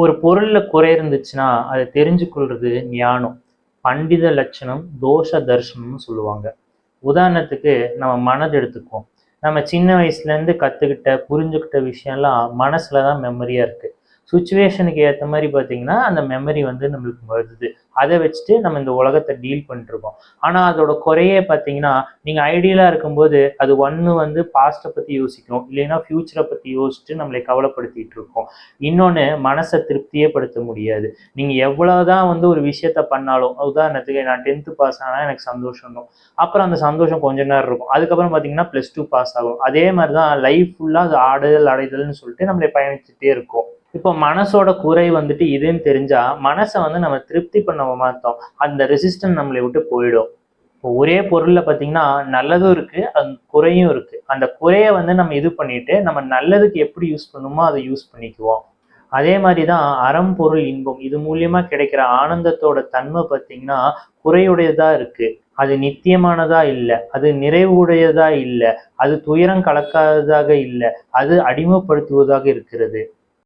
ஒரு பொருளில் குறை இருந்துச்சுன்னா அதை தெரிஞ்சுக்கொள்றது ஞானம். பண்டித லட்சணம் தோஷ தர்ஷனம்னு சொல்லுவாங்க. உதாரணத்துக்கு நம்ம மனது எடுத்துக்குவோம். நம்ம சின்ன வயசுலேருந்து கற்றுக்கிட்ட புரிஞ்சுக்கிட்ட விஷயம்லாம் மனசில் தான் மெமரியாக இருக்கு. சுச்சுவேஷனுக்கு ஏற்ற மாதிரி பார்த்தீங்கன்னா அந்த மெமரி வந்து நம்மளுக்கு வருது. அதை வச்சுட்டு நம்ம இந்த உலகத்தை டீல் பண்ணிருக்கோம் ஆனால் அதோட குறையே பார்த்தீங்கன்னா நீங்கள் ஐடியலாக இருக்கும்போது அது ஒன்று வந்து பாஸ்ட்டை பற்றி யோசிக்கும் இல்லைன்னா ஃப்யூச்சரை பற்றி யோசிச்சுட்டு நம்மளை கவலைப்படுத்திட்டு இருக்கோம். இன்னொன்று மனசை திருப்தியே படுத்த முடியாது. நீங்கள் எவ்வளோதான் வந்து ஒரு விஷயத்த பண்ணாலும் உதாரணத்துக்கு நான் டென்த்து பாஸ் ஆனால் எனக்கு சந்தோஷம் இருக்கும் அப்புறம் அந்த சந்தோஷம் கொஞ்ச நேரம் இருக்கும். அதுக்கப்புறம் பார்த்தீங்கன்னா ப்ளஸ் டூ பாஸ் ஆகும். அதே மாதிரி தான் லைஃப் ஃபுல்லாக அது ஆடுதல் அடைதல்னு சொல்லிட்டு நம்மளை பயணிச்சுட்டே இருக்கும். இப்போ மனசோட குறை வந்துட்டு இதுன்னு தெரிஞ்சா மனசை வந்து நம்ம திருப்தி பண்ண மாட்டோம் அந்த ரெசிஸ்டன்ட் நம்மளை விட்டு போயிடும். இப்போ ஒரே பொருளில் பார்த்தீங்கன்னா நல்லதும் இருக்கு அந்த குறையும் இருக்கு. அந்த குறையை வந்து நம்ம இது பண்ணிட்டு நம்ம நல்லதுக்கு எப்படி யூஸ் பண்ணுமோ அதை யூஸ் பண்ணிக்குவோம். அதே மாதிரி தான் அறம் பொருள் இன்பம் இது மூலியமா கிடைக்கிற ஆனந்தத்தோட தன்மை பார்த்தீங்கன்னா குறையுடையதா இருக்கு. அது நித்தியமானதா இல்லை. அது நிறைவுடையதா இல்லை. அது துயரம் கலக்காததாக இல்லை. அது அடிமைப்படுத்துவதாக இருக்கிறது.